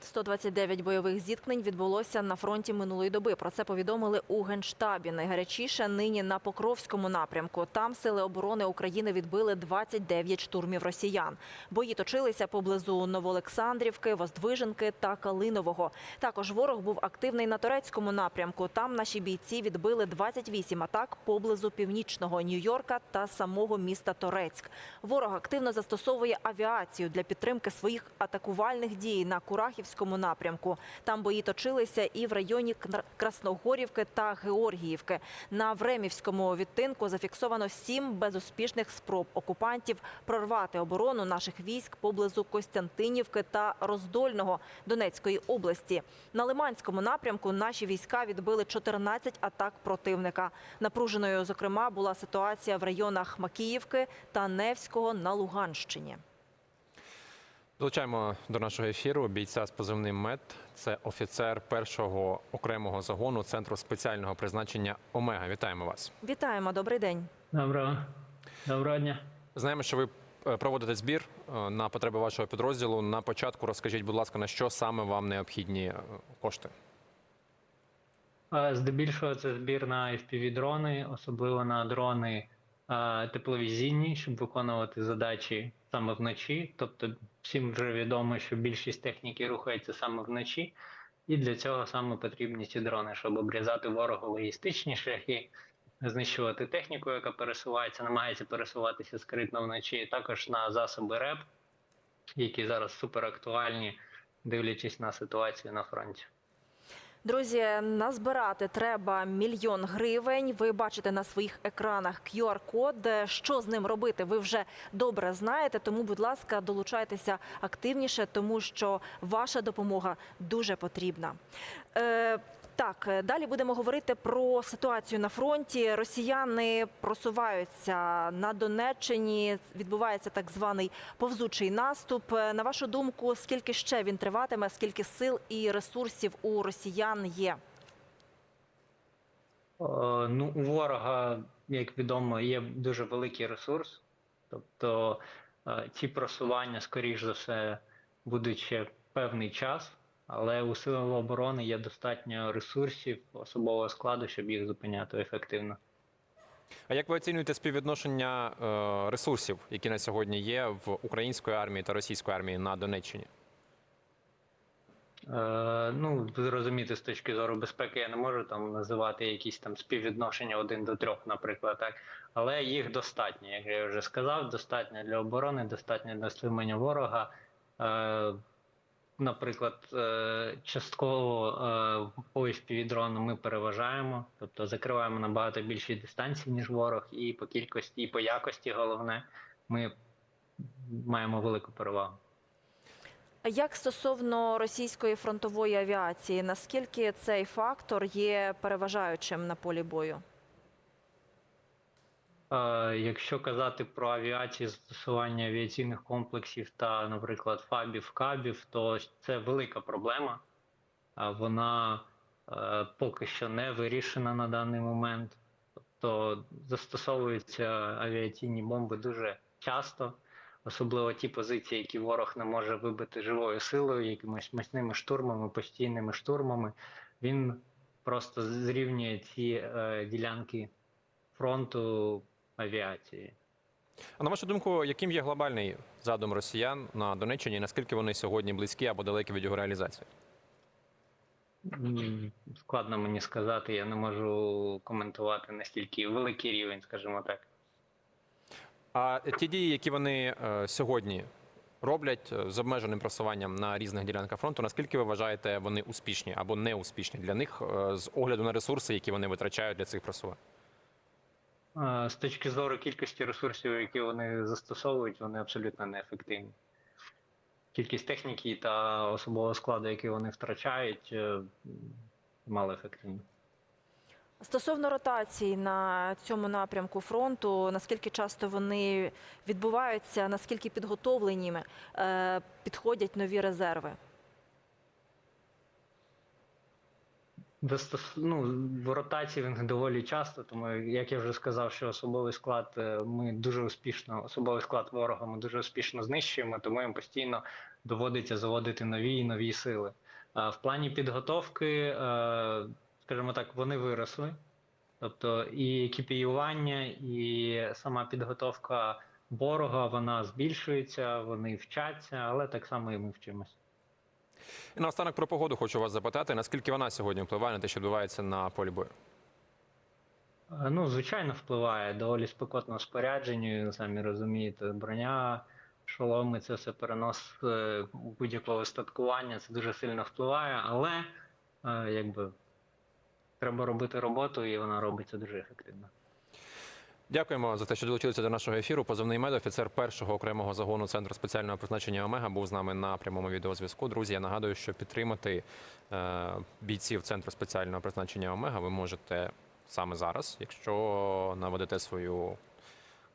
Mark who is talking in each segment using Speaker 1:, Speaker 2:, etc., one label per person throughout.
Speaker 1: 129 бойових зіткнень відбулося на фронті минулої доби. Про це повідомили у Генштабі. Найгарячіше нині на Покровському напрямку. Там сили оборони України відбили 29 штурмів росіян. Бої точилися поблизу Новоолександрівки, Воздвиженки та Калинового. Також ворог був активний на турецькому напрямку. Там наші бійці відбили 28 атак поблизу північного Нью-Йорка та самого міста Торецьк. Ворог активно застосовує авіацію для підтримки своїх атакувальних дій на Курахівському напрямку. Там бої точилися і в районі Красногорівки та Георгіївки. На Времівському відтинку зафіксовано сім безуспішних спроб окупантів прорвати оборону наших військ поблизу Костянтинівки та Роздольного Донецької області. На Лиманському напрямку наші війська відбили 14 атак противника. Напруженою, зокрема, була ситуація в районах Макіївки та Невського на Луганщині.
Speaker 2: Долучаємо до нашого ефіру бійця з позивним МЕД. Це офіцер першого окремого загону центру спеціального призначення Омега. Вітаємо вас.
Speaker 1: Вітаємо, добрий день.
Speaker 3: Доброго. Доброго дня.
Speaker 2: Знаємо, що ви е, проводите збір е, на потреби вашого підрозділу. На початку розкажіть, будь ласка, на що саме вам необхідні е, кошти?
Speaker 3: Здебільшого це збір на FPV-дрони, особливо на дрони тепловізійні, щоб виконувати задачі саме вночі. Тобто всім вже відомо, що більшість техніки рухається саме вночі, і для цього саме потрібні ці дрони, щоб обрізати ворогу логістичні шляхи, знищувати техніку, яка пересувається, намагається пересуватися скритно вночі, також на засоби РЕП, які зараз супер актуальні, дивлячись на ситуацію на фронті.
Speaker 1: Друзі, назбирати треба мільйон гривень. Ви бачите на своїх екранах QR-код. Що з ним робити? Ви вже добре знаєте. Тому, будь ласка, долучайтеся активніше, тому що ваша допомога дуже потрібна. Так, е, далі будемо говорити про ситуацію на фронті. Росіяни просуваються на Донеччині. Відбувається так званий повзучий наступ. Е, На вашу думку, скільки ще він триватиме? Скільки сил і ресурсів у росіян є?
Speaker 3: Е, Ну, у ворога, як відомо, є дуже великий ресурс. Тобто ці просування, скоріш за все, будуть ще певний час, але у сил оборони є достатньо ресурсів, особового складу, щоб їх зупиняти ефективно.
Speaker 2: А як ви оцінюєте співвідношення е, ресурсів, які на сьогодні є в української армії та російської армії на Донеччині?
Speaker 3: Е, ну, зрозуміти з точки зору безпеки я не можу там називати якісь там співвідношення один до трьох, наприклад, так. Але їх достатньо, як я вже сказав, достатньо для оборони, достатньо для стримання ворога. Е, наприклад, е, частково е, по FPV-дрону ми переважаємо, тобто закриваємо набагато більші дистанції, ніж ворог, і по кількості, і по якості, головне, ми маємо велику перевагу.
Speaker 1: Як стосовно російської фронтової авіації, наскільки цей фактор є переважаючим на полі бою?
Speaker 3: Е, Якщо казати про авіацію, застосування авіаційних комплексів та, наприклад, фабів, кабів, то це велика проблема. Вона е, поки що не вирішена на даний момент. Тобто застосовуються авіаційні бомби дуже часто, особливо ті позиції, які ворог не може вибити живою силою, якимись мощними штурмами, постійними штурмами. Він просто зрівнює ці е, ділянки фронту авіації.
Speaker 2: А на вашу думку, яким є глобальний задум росіян на Донеччині? і Наскільки вони сьогодні близькі або далекі від його реалізації?
Speaker 3: Складно мені сказати, я не можу коментувати настільки великий рівень, скажімо так.
Speaker 2: А ті дії, які вони е, сьогодні роблять е, з обмеженим просуванням на різних ділянках фронту, наскільки ви вважаєте, вони успішні або неуспішні для них е, з огляду на ресурси, які вони витрачають для цих просувань?
Speaker 3: З точки зору кількості ресурсів, які вони застосовують, вони абсолютно неефективні. Кількість техніки та особового складу, який вони втрачають, е, мало ефективні.
Speaker 1: Стосовно ротацій на цьому напрямку фронту, наскільки часто вони відбуваються, наскільки підготовленіми е, підходять нові резерви?
Speaker 3: Достос... Ну, в ротації він доволі часто, тому як я вже сказав, що особовий склад е, ми дуже успішно, особовий склад ворога ми дуже успішно знищуємо, тому їм постійно доводиться заводити нові і нові сили. А в плані підготовки, е, скажімо так, вони виросли. Тобто і екіпіювання, і сама підготовка ворога вона збільшується, вони вчаться, але так само і ми вчимося.
Speaker 2: І наостанок про погоду хочу вас запитати, наскільки вона сьогодні впливає на те, що відбувається на полі бою?
Speaker 3: Е, Ну, звичайно, впливає доволі спекотно спорядженню, самі розумієте, броня, шоломи, це все перенос е, будь-якого статкування, це дуже сильно впливає, але е, якби треба робити роботу, і вона робиться дуже ефективно.
Speaker 2: Дякуємо за те, що долучилися до нашого ефіру. Позивний мед, офіцер першого окремого загону центру спеціального призначення Омега, був з нами на прямому відеозв'язку. Друзі, я нагадую, що підтримати е, бійців центру спеціального призначення Омега ви можете саме зараз, якщо наведете свою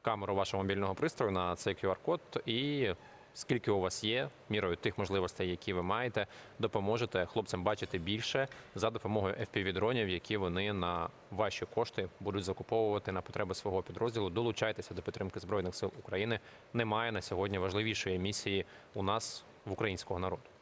Speaker 2: камеру вашого мобільного пристрою на цей QR-код і скільки у вас є, мірою тих можливостей, які ви маєте, допоможете хлопцям бачити більше за допомогою FPV-дронів, які вони на ваші кошти будуть закуповувати на потреби свого підрозділу. Долучайтеся до підтримки збройних сил України. Немає на сьогодні важливішої місії у нас в українського народу.